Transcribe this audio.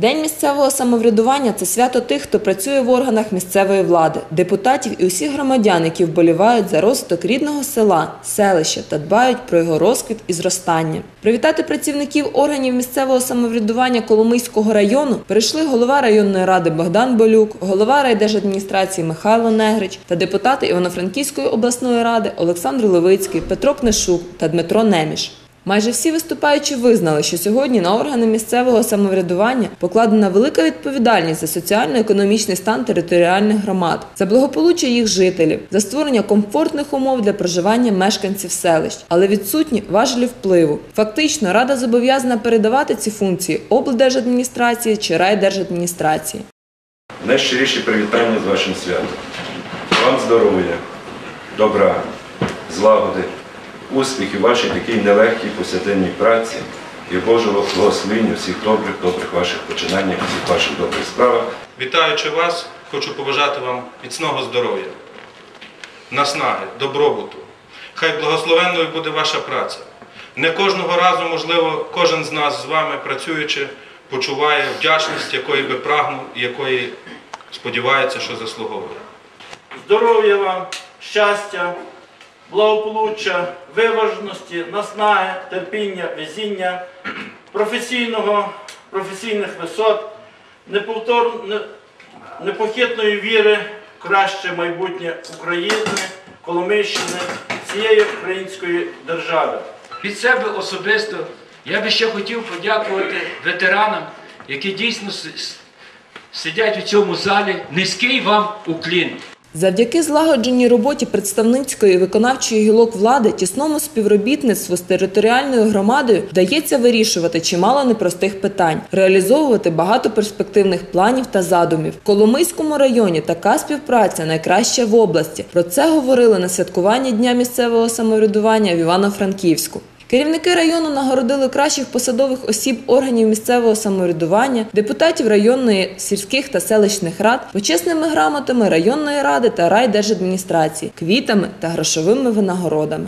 День місцевого самоврядування це свято тих, хто працює в органах місцевої влади, депутатів і усіх громадян, які вболівають за розвиток рідного села, селища та дбають про його розквіт і зростання. Привітати працівників органів місцевого самоврядування Коломийського району прийшли голова районної ради Богдан Болюк, голова райдержадміністрації Михайло Негрич та депутати Івано-Франківської обласної ради Олександр Левицький, Петро Книшук та Дмитро Неміш. Майже всі виступаючі визнали, що сьогодні на органи місцевого самоврядування покладена велика відповідальність за соціально-економічний стан територіальних громад, за благополуччя їх жителів, за створення комфортних умов для проживання мешканців селищ, але відсутні важелі впливу. Фактично, рада зобов'язана передавати ці функції облдержадміністрації чи райдержадміністрації. Найщиріші привітання з вашим святом. Вам здоров'я, добра, злагоди, успіхів вашій такій нелегкій повсякденній праці і Божого благословення у всіх добрих, добрих ваших починаннях, всіх ваших добрих справах. Вітаючи вас, хочу побажати вам міцного здоров'я, наснаги, добробуту. Хай благословенною буде ваша праця. Не кожного разу, можливо, кожен з нас з вами, працюючи, почуває вдячність, якої би прагнув і якої сподівається, що заслуговує. здоров'я вам, щастя, благополуччя, виваженості, наснаги, терпіння, везіння, професійного, професійних висот, неповтор, непохитної віри в краще майбутнє України, Коломийщини, всієї української держави. Від себе особисто я би ще хотів подякувати ветеранам, які дійсно сидять у цьому залі. Низький вам уклін. Завдяки злагодженій роботі представницької виконавчої гілок влади, тісному співробітництву з територіальною громадою вдається вирішувати чимало непростих питань, реалізовувати багато перспективних планів та задумів. В Коломийському районі така співпраця найкраща в області. Про це говорили на святкуванні Дня місцевого самоврядування в Івано-Франківську. Керівники району нагородили кращих посадових осіб органів місцевого самоврядування, депутатів районної, сільських та селищних рад, почесними грамотами районної ради та райдержадміністрації, квітами та грошовими винагородами.